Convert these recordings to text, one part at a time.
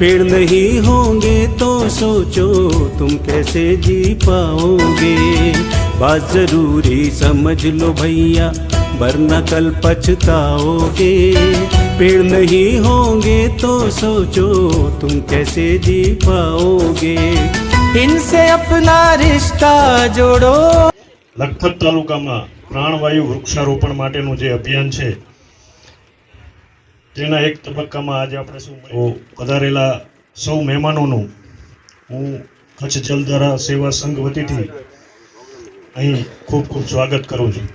पेड़ नहीं होंगे तो सोचो तुम कैसे जी पाओगे बात जरूरी समझ लो भैया वरना कल पछताओगे पेड़ नहीं होंगे तो सोचो तुम कैसे जी पाओगे इनसे अपना रिश्ता जोड़ो લખપત તાલુકામાં પ્રાણવાયુ વૃક્ષારોપણ માટેનું જે અભિયાન છે તેના એક તબક્કામાં આજે આપણે શું તો પધારેલા સૌ મહેમાનોનું હું કચ્છ જલધારા સેવા સંઘ વતીથી અહીં ખૂબ ખૂબ સ્વાગત કરું છું.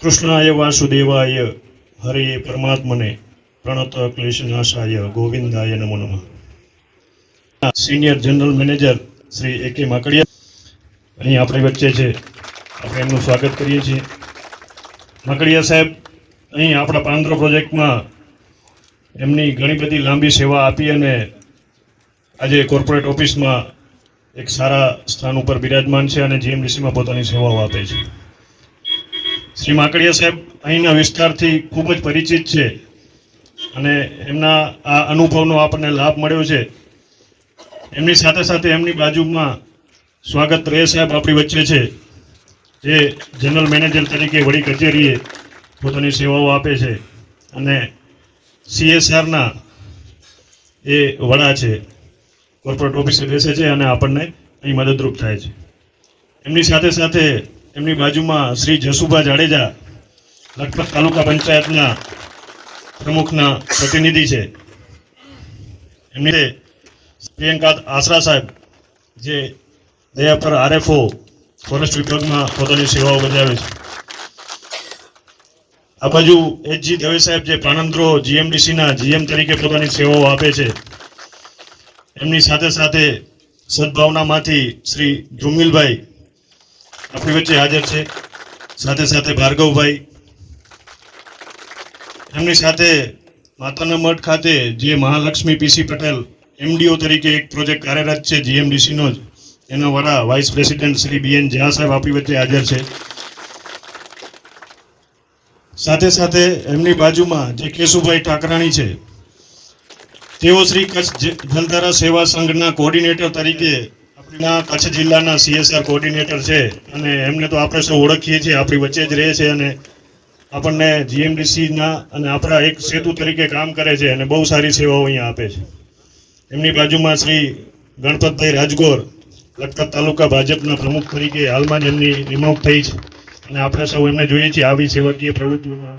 કૃષ્ણાય વાસુદેવાય હરે પરમાત્મને પ્રણત ક્લેશનાશાય ગોવિંદાય નમો નમઃ. Senior general manager Shri A K Makadiya અહીં આપણી વચ્ચે છે. આપણે એમનું સ્વાગત કરીએ છીએ. માકડિયા સાહેબ અહીં આપણા પાંદરો પ્રોજેક્ટમાં એમની ઘણી બધી લાંબી સેવા આપી અને આજે કોર્પોરેટ ઓફિસમાં એક સારા સ્થાન ઉપર બિરાજમાન છે અને જીએમડીસીમાં પોતાની સેવાઓ આપે છે. શ્રી માકડિયા સાહેબ અહીંના વિસ્તારથી ખૂબ જ પરિચિત છે અને એમના આ અનુભવનો આપણને લાભ મળ્યો છે. એમની સાથે સાથે એમની બાજુમાં સ્વાગત રે સાહેબ આપણી વચ્ચે છે, જે જનરલ મેનેજર તરીકે વડી કચેરીએ પોતાની સેવાઓ આપે છે. અને સીએસઆરના એ વડા છે. કોર્પોરેટ ઓફિસે બેસે છે અને આપણને અહીં મદદરૂપ થાય છે. એમની સાથે સાથે એમની બાજુમાં શ્રી જસુભા જાડેજા, લખપત તાલુકા પંચાયતના પ્રમુખના પ્રતિનિધિ છે. એમની પ્રિયંકા આસરા સાહેબ, જે દયા પર આરએફઓ, ફોરેસ્ટ વિભાગમાં પોતાની સેવાઓ બજાવે છે. આ બાજુ એચજી દવે સાહેબ જે પાણંદ્રો જીએમડીસીના જીએમ તરીકે પોતાની સેવાઓ આપે છે, એમની સાથે સાથે સદભાવનામાંથી શ્રી ધ્રુમિલભાઈ આપણી વચ્ચે હાજર છે, સાથે સાથે ભાર્ગવભાઈ. એમની સાથે માતાના મઠ ખાતે જે મહાલક્ષ્મી પીસી પટેલ એમડીઓ તરીકે એક પ્રોજેક્ટ કાર્યરત છે, જીએમડીસીનો જ, એના વડા vice president Shri B N Jha સાહેબ આપણી વચ્ચે હાજર છે. સાથે સાથે એમની બાજુમાં જે કેશુભાઈ ઠાકરાણી છે, તેઓ શ્રી કચ્છ જલધારા સેવા સંઘના કોર્ડિનેટર તરીકે આપણા કચ્છ જિલ્લાના સીએસઆર કોર્ડિનેટર છે અને એમને તો આપણે સૌ ઓળખીએ છીએ, આપણી વચ્ચે જ રહે છે અને આપણને જીએમડીસીના અને આપણા એક સેતુ તરીકે કામ કરે છે અને બહુ સારી સેવાઓ અહીંયા આપે છે. એમની બાજુમાં શ્રી ગણપતભાઈ રાજગોર, લખપત તાલુકા ભાજપના પ્રમુખ તરીકે હાલમાં જ એમની નિમણૂક થઈ છે. અને આપણે સૌ એમને જોઈએ છીએ આવી સેવકીય પ્રવૃત્તિઓમાં.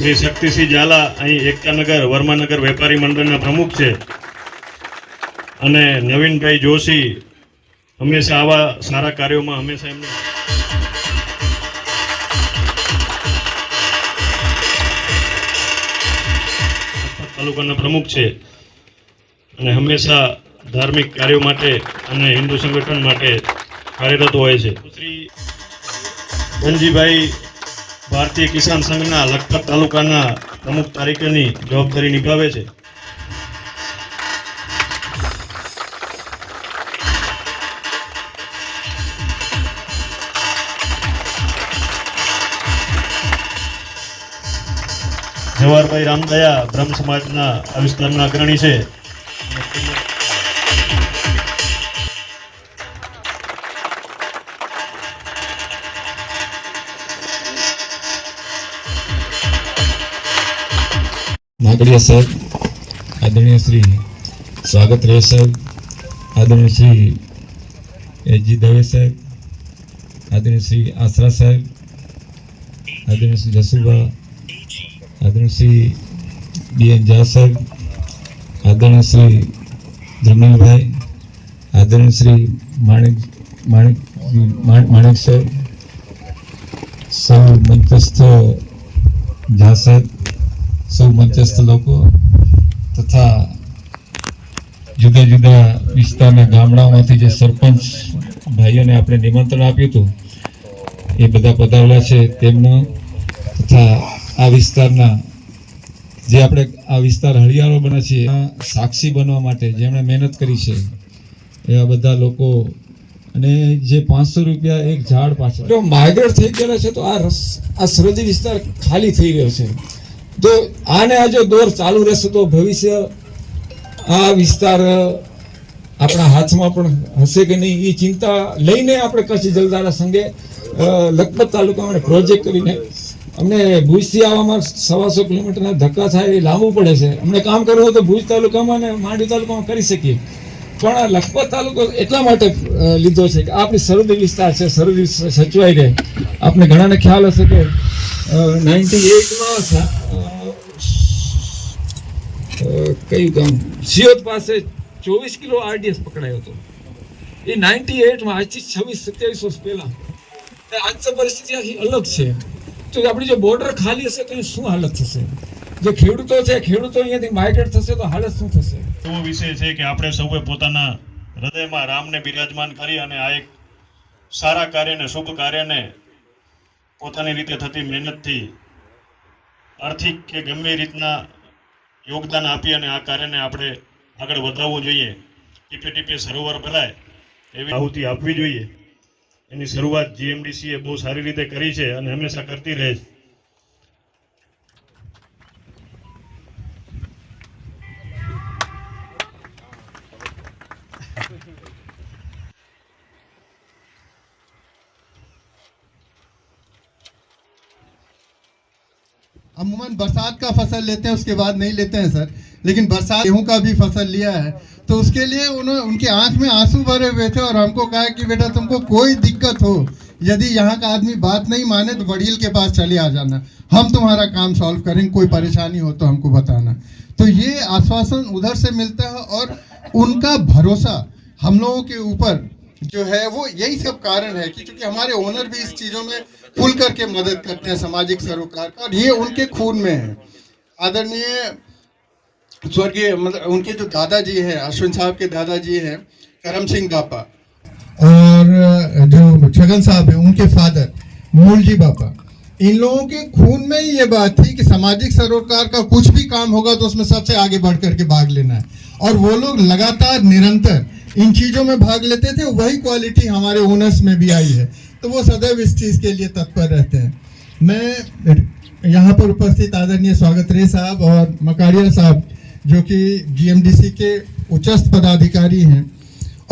શ્રી શક્તિસિંહ ઝાલા અહીં એકતાનગર વર્માનગર વેપારી મંડળના પ્રમુખ છે. અને નવીનભાઈ જોશી હંમેશા આવા સારા કાર્યોમાં હંમેશા એમને તાલુકાના પ્રમુખ છે. અને હંમેશા ધાર્મિક કાર્યો માટે અને હિન્દુ સંગઠન માટે કાર્યરત હોય છે. શ્રી ધનજીભાઈ ભારતીય કિસાન સંઘના લખપત તાલુકાના પ્રમુખ તરીકેની જવાબદારી નિભાવે છે. જવાહરભાઈ રામદયા બ્રહ્મ સમાજના આ વિસ્તારના અગ્રણી છે. નાગડિયા સાહેબ આદરણીય શ્રી સ્વાગત રહે સાહેબ આદરણીય શ્રી એજી દવે સાહેબ આદરણીય શ્રી આસરા સાહેબ આદરણીય શ્રી જસુભા આદરણીય શ્રી બી એન ઝા સાહેબ આદરણીય શ્રી ધર્મેલભાઈ આદરણીય શ્રી માણેક માણેક માણ- માણેક સાહેબ સૌ મંચસ્થ ઝા સાહેબ સૌ મંચસ્થ લોકો તથા જુદા જુદા વિસ્તારના ગામડાઓમાંથી જે સરપંચ ભાઈઓને આપણે નિમંત્રણ આપ્યું હતું, એ બધા પધારેલા છે તેમનું તથા આ વિસ્તારના જે આપણે આ વિસ્તાર હરિયાળો બને છે સાક્ષી બનવા માટે જેમણે મહેનત કરી છે, એવા બધા લોકો અને જે પાંચસો રૂપિયા એક ઝાડ પાછળ માઇગ્રેટ થઈ ગયેલા છે તો આ રસ આ સરહદી વિસ્તાર ખાલી થઈ ગયો છે. તો આને આ જો દોર ચાલુ રહેશે તો ભવિષ્ય આ વિસ્તાર આપણા હાથમાં પણ હશે કે નહીં એ ચિંતા લઈને આપણે કચ્છ જલદારા સંઘે લખપત તાલુકામાં પ્રોજેક્ટ કરીને અમને ભુજથી આવવામાં સવાસો કિલોમીટરના ધક્કા થાય એ લાંબુ પડે છે. અમને કામ કરવું હોય તો ભુજ તાલુકામાં અને માંડવી તાલુકામાં કરી શકીએ. પણ લખપત તાલુકો એટલા માટે લીધો છે કે આપણી સરહદી વિસ્તાર છે, સરહદી સચવાઈ રહે. આપને ઘણાને ખ્યાલ હશે કે નાઇન્ટી એટમાં કયું ગામ? સિયોત પાસે ચોવીસ કિલો આરડીએસ પકડાયો હતો. એ નાઇન્ટી એટમાં આજથી છવ્વીસ, સત્યાવીસ વર્ષ પહેલાં. આજની આજ પરિસ્થિતિ આખી અલગ છે. તો આપણી જો બોર્ડર ખાલી હશે તો શું હાલત થશે? જે ખેડૂતો છે, ખેડૂતો અહીંયાથી માઇગ્રેટ થશે તો હાલત શું થશે? એવો વિષય છે કે આપણે સૌએ પોતાના હૃદયમાં રામને બિરાજમાન કરી અને આ એક સારા કાર્યને, શુભ કાર્યને પોતાની રીતે થતી મહેનતથી આર્થિક કે ગમે રીતના યોગદાન આપી અને આ કાર્યને આપણે આગળ વધારવું જોઈએ. ટીપે ટીપે સરોવર ભરાય એવી આહુતિ આપવી જોઈએ. એની શરૂઆત જીએમડીસી એ બહુ સારી રીતે કરી છે અને હંમેશા કરતી રહે છે. अमूमन बरसात का फ़सल लेते हैं, उसके बाद नहीं लेते हैं, सर। लेकिन बरसात गेहूँ का भी फ़सल लिया है। तो उसके लिए उन्होंने उनके आँख में आँसू भरे हुए थे और हमको कहा कि, बेटा, तुमको कोई दिक्कत हो, यदि यहाँ का आदमी बात नहीं माने तो वडील के पास चले आ जाना। हम तुम्हारा काम सॉल्व करेंगे, कोई परेशानी हो तो हमको बताना। तो ये आश्वासन उधर से मिलता है और उनका भरोसा हम लोगों के ऊपर जो है वो यही सब कारण है कि क्योंकि हमारे ओनर भी इस चीज़ों में खुल करके मदद करते हैं सामाजिक सरोकार का, और ये उनके खून में है। आदरणीय स्वर्गीय मतलब उनके जो दादाजी हैं, अश्विन साहब के दादाजी हैं, करम सिंह बापा, और जो छगन साहब हैं, उनके फादर मूल जी बापा, इन लोगों के खून में ही ये बात थी कि सामाजिक सरोकार का कुछ भी काम होगा तो उसमें सबसे आगे बढ़ करके भाग लेना है। और वो लोग लगातार निरंतर इन चीज़ों में भाग लेते थे, वही क्वालिटी हमारे ओनर्स में भी आई है। तो वो सदैव इस चीज़ के लिए तत्पर रहते हैं। मैं यहाँ पर उपस्थित आदरणीय स्वागत रे साहब और मकारिया साहब, जो कि जीएमडीसी के उच्चस्थ पदाधिकारी हैं,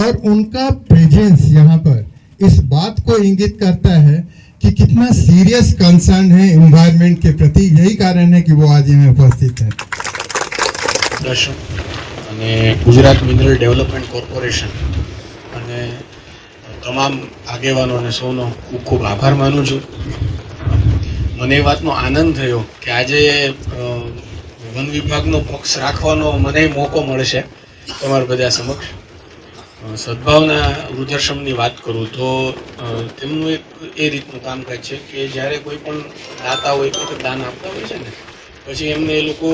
और उनका प्रेजेंस यहाँ पर इस बात को इंगित करता है कि कितना सीरियस कंसर्न है इन्वायरमेंट के प्रति। यही कारण है कि वो आज यहाँ उपस्थित हैं। અને ગુજરાત મિનરલ ડેવલપમેન્ટ કોર્પોરેશન અને તમામ આગેવાનો અને સૌનો ખૂબ ખૂબ આભાર માનું છું. મને એ વાતનો આનંદ થયો કે આજે વન વિભાગનો પક્ષ રાખવાનો મને મોકો મળશે તમારા બધા સમક્ષ. સદભાવના વૃદ્ધાશ્રમની વાત કરું તો તેમનું એક એ રીતનું કામકાજ છે કે જ્યારે કોઈ પણ દાતા હોય, કોઈ દાન આપતા હોય છે ને, પછી એમને એ લોકો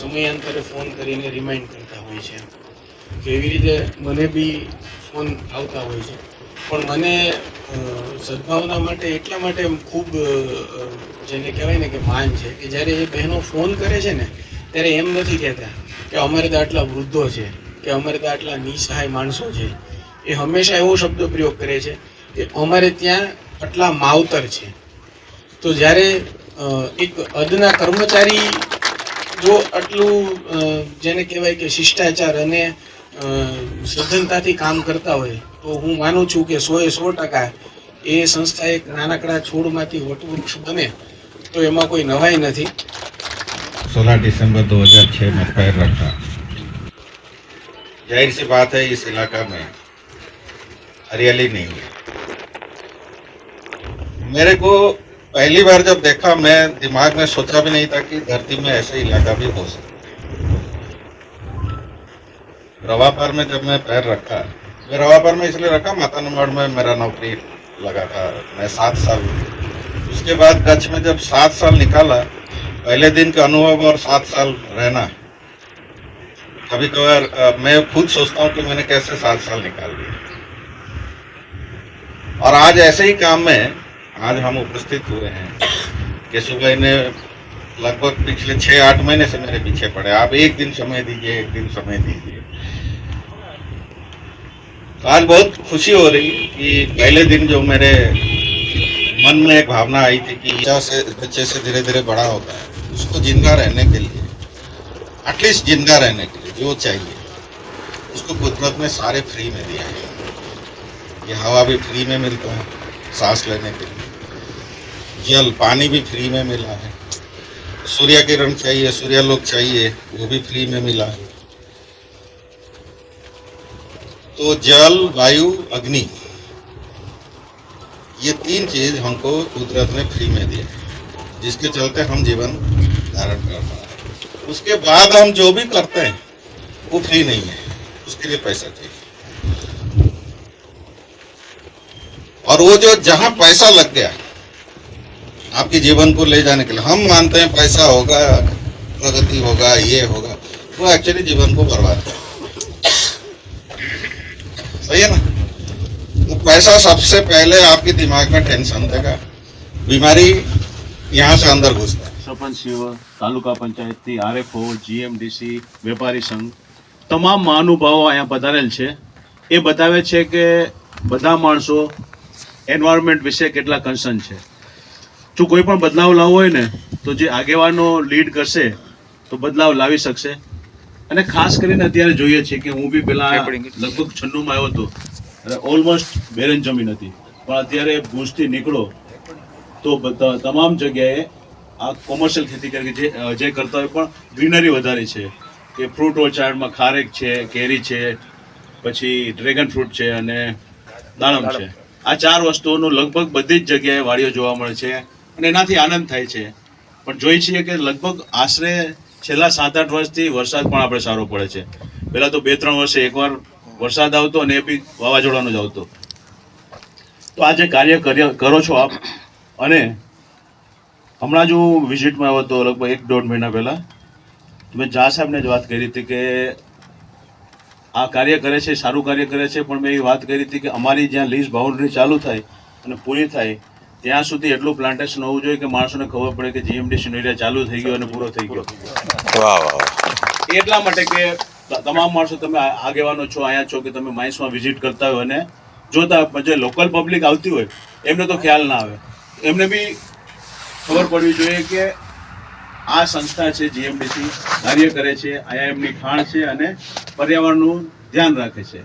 સમયાંતરે ફોન કરીને રિમાઇન્ડ કરતા હોય છે. એવી રીતે મને બી ફોન આવતા હોય છે. પણ મને સદભાવના માટે એટલા માટે ખૂબ જેને કહેવાય ને કે માન છે કે જ્યારે એ બહેનો ફોન કરે છે ને, ત્યારે એમ નથી કહેતા કે અમારે તો આટલા વૃદ્ધો છે, કે અમારે તો આટલા નિસહાય માણસો છે. એ હંમેશા એવો શબ્દ પ્રયોગ કરે છે કે અમારે ત્યાં આટલા માવતર છે. તો જ્યારે એક અદના કર્મચારી જો આટલું અ, જેને કહેવાય કે શિષ્ટાચાર અને અ, સજ્જનતાથી કામ કરતા હોય તો હું માનું છું કે સો એ સો ટકા એ સંસ્થા એક નાનકડા છોડમાંથી વટવૃક્ષ બને તો એમાં કોઈ નવાઈ નથી 16 दिसंबर 2006 में पैर रखा जाहिर सी बात है इस इलाका में हरियाली नहीं है मेरे को पहली बार जब देखा, मैं दिमाग में सोचा भी नहीं था कि धरती में ऐसे इलाका भी हो सकता रवापर में जब मैं पैर रखा, मैं रवापर में इसलिए रखा, माता नंबर में मेरा नौकरी लगा था, मैं सात साल। उसके बाद कच्छ में जब सात साल निकाला, पहले दिन का अनुभव और सात साल रहना। कभी कभार मैं खुद सोचता हूँ कि मैंने कैसे सात साल निकाल दिए और आज ऐसे ही काम में आज हम उपस्थित हुए हैं। कि सुबह ने लगभग पिछले छह आठ महीने से मेरे पीछे पड़े। आप एक दिन समय दीजिए, एक दिन समय दीजिए। तो आज बहुत खुशी हो रही कि पहले दिन जो मेरे मन में एक भावना आई थी कि बच्चा से, बच्चे से धीरे धीरे बड़ा होता है। उसको ज़िंदा रहने के लिए एटलीस्ट ज़िंदा रहने के लिए, जो चाहिए। उसको कुदरत ने सारे फ्री में दिया है ये हवा भी फ्री में मिलता है, सांस लेने के लिए। जल, पानी भी फ्री में मिला है। सूर्य किरण चाहिए सूर्यलोक चाहिए, वो भी फ्री में मिला है। तो जल, वायु, अग्नि, ये तीन चीज़ हमको कुदरत ने फ्री में दिया जिसके चलते हम जीवन धारण कर पा रहे उसके बाद हम जो भी करते हैं, वो फ्री नहीं है। उसके लिए पैसा चाहिए। और वो जो जहाँ पैसा लग गया आपके जीवन को ले जाने के लिए हम मानते हैं पैसा होगा प्रगति होगा ये होगा वो एक्चुअली जीवन को बर्बाद कर सही है ना वो पैसा सबसे पहले आपके दिमाग में टेंशन देगा बीमारी यहाँ से अंदर घुसता है સરપંચશ્રીઓ તાલુકા પંચાયતથી આરએફઓ જીએમડીસી વેપારી સંઘ તમામ મહાનુભાવો અહીંયા પધારેલ છે એ બતાવે છે કે બધા માણસો એન્વાયરમેન્ટ વિશે કેટલા કન્સર્ન છે જો કોઈ પણ બદલાવ લાવવો હોય ને તો જે આગેવાનો લીડ કરશે તો બદલાવ લાવી શકશે. અને ખાસ કરીને અત્યારે જોઈએ છીએ કે હું બી પેલા લગભગ છન્નુંમાં આવ્યો હતો અને ઓલમોસ્ટ બેરન જમીન હતી. પણ અત્યારે ભૂજથી નીકળો તો બધા તમામ જગ્યાએ આ કોમર્શિયલ ખેતી કરી જે જે કરતા હોય પણ ગ્રીનરી વધારે છે. કે ફ્રૂટ ઓર્ચાર્ડમાં ખારેક છે કેરી છે પછી ડ્રેગન ફ્રૂટ છે અને દાડમ છે. આ ચાર વસ્તુઓનું લગભગ બધી જ જગ્યાએ વાડીઓ જોવા મળે છે. અને એનાથી આનંદ થાય છે. પણ જોઈએ છીએ કે લગભગ આશરે છેલ્લા સાત આઠ વર્ષથી વરસાદ પણ આપણે સારો પડે છે. પહેલાં તો બે ત્રણ વર્ષે એકવાર વરસાદ આવતો અને એ બી વાવાઝોડાનો જ આવતો. તો આ જે કાર્ય કરો છો આપ, અને હમણાં જ હું વિઝિટમાં આવ્યો હતો લગભગ એક દોઢ મહિના પહેલાં. મેં જા સાહેબને જ વાત કરી હતી કે આ કાર્ય કરે છે, સારું કાર્ય કરે છે, પણ મેં એ વાત કરી હતી કે અમારી જ્યાં લીઝ બાઉન્ડ્રી ચાલુ થાય અને પૂરી થાય ત્યાં સુધી એટલું પ્લાન્ટેશન હોવું જોઈએ કે માણસોને ખબર પડે કે જીએમડીસી એરિયા ચાલુ થઈ ગયો અને પૂરો થઈ ગયો. એટલા માટે કે તમામ માણસો તમે આગેવાનો છો અહીંયા છો કે તમે માઇન્સમાં વિઝિટ કરતા હોય અને જોતા. જે લોકલ પબ્લિક આવતી હોય એમને તો ખ્યાલ ના આવે. એમને બી ખબર પડવી જોઈએ કે આ સંસ્થા છે જીએમડીસી કાર્ય કરે છે અહીંયા એમની ખાણ છે અને પર્યાવરણનું ધ્યાન રાખે છે.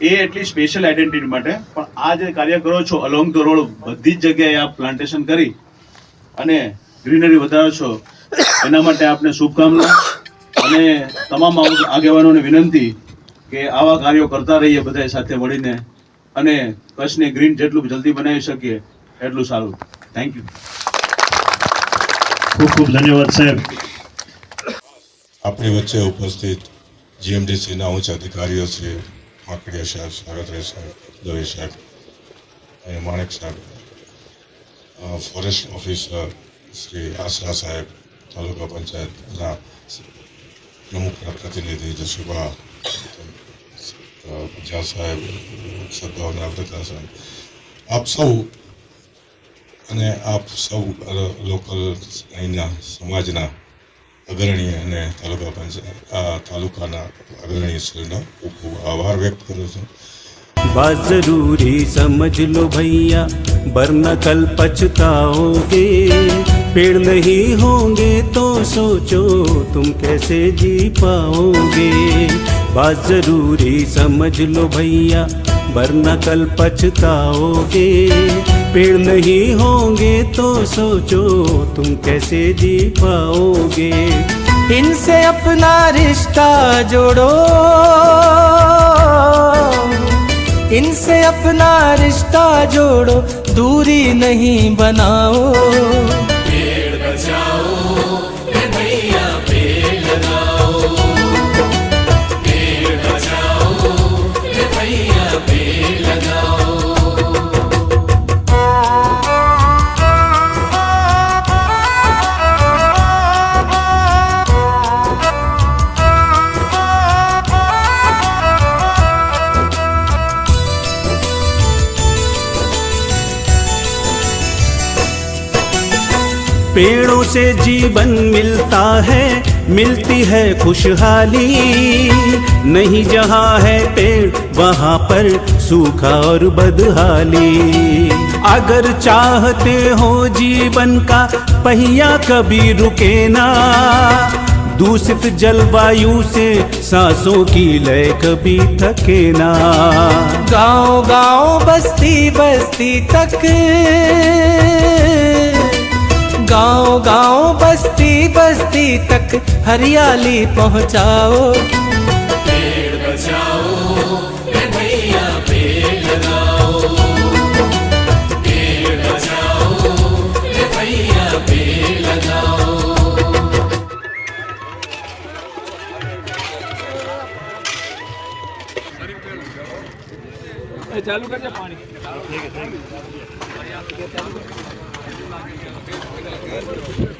એ એટલી સ્પેશિયલ આઈડેન્ટિટી માટે. પણ આ જે કાર્ય કરો છો અલોંગ ધ રોડ બધી જ જગ્યાએ આપ પ્લાન્ટેશન કરી અને ગ્રીનરી વધારો છો એના માટે આપને શુભકામના અને તમામ આગ- આગેવાનોને વિનંતી કે આવા કાર્યો કરતા રહીએ બધા સાથે મળીને અને કચ્છને ગ્રીન જેટલું જલ્દી બનાવી શકીએ એટલું સારું. થેન્ક યુ ખૂબ ખૂબ ધન્યવાદ સાહેબ. આપણી વચ્ચે ઉપસ્થિત જીએમડીસીના ઉચ્ચ અધિકારીઓ શ્રી માકડિયા સાહેબ સાગત્રે સાહેબ, દવે સાહેબ, અને માણેક સાહેબ ફોરેસ્ટ ઓફિસર શ્રી આશરા સાહેબ, તાલુકા પંચાયતના પ્રમુખના પ્રતિનિધિ જશુભા ઝા સાહેબ સદભાવના પ્રતા સાહેબ. આપ સૌ અને આપ સૌ લોકલ અહીંના સમાજના અગ્રણી અને તાલુકા પંચાયત આ તાલુકાના અગ્રણીશ્રીનો ખૂબ ખૂબ આભાર વ્યક્ત કરું છું बात जरूरी समझ लो भैया वरना कल पछताओगे पेड़ नहीं होंगे तो सोचो तुम कैसे जी पाओगे बात जरूरी समझ लो भैया वरना कल पछताओगे पेड़ नहीं होंगे तो सोचो तुम कैसे जी पाओगे। इनसे अपना रिश्ता जोड़ो। इनसे अपना रिश्ता जोड़ो, दूरी नहीं बनाओ। पेड़ों से जीवन मिलता है, मिलती है खुशहाली। नहीं जहाँ है पेड़, वहाँ पर सूखा और बदहाली। अगर चाहते हो जीवन का पहिया कभी रुके ना, दूषित जलवायु से सांसों की लय कभी थके ना। गाँव गाँव बस्ती बस्ती तक गाँव गाँव बस्ती बस्ती तक हरियाली पहुंचाओ। पेड़ बचाओ भैया पेड़ लगाओ। पेड़ बचाओ भैया पेड़ लगाओ। चालू कर पानी। ठीक है Thank you.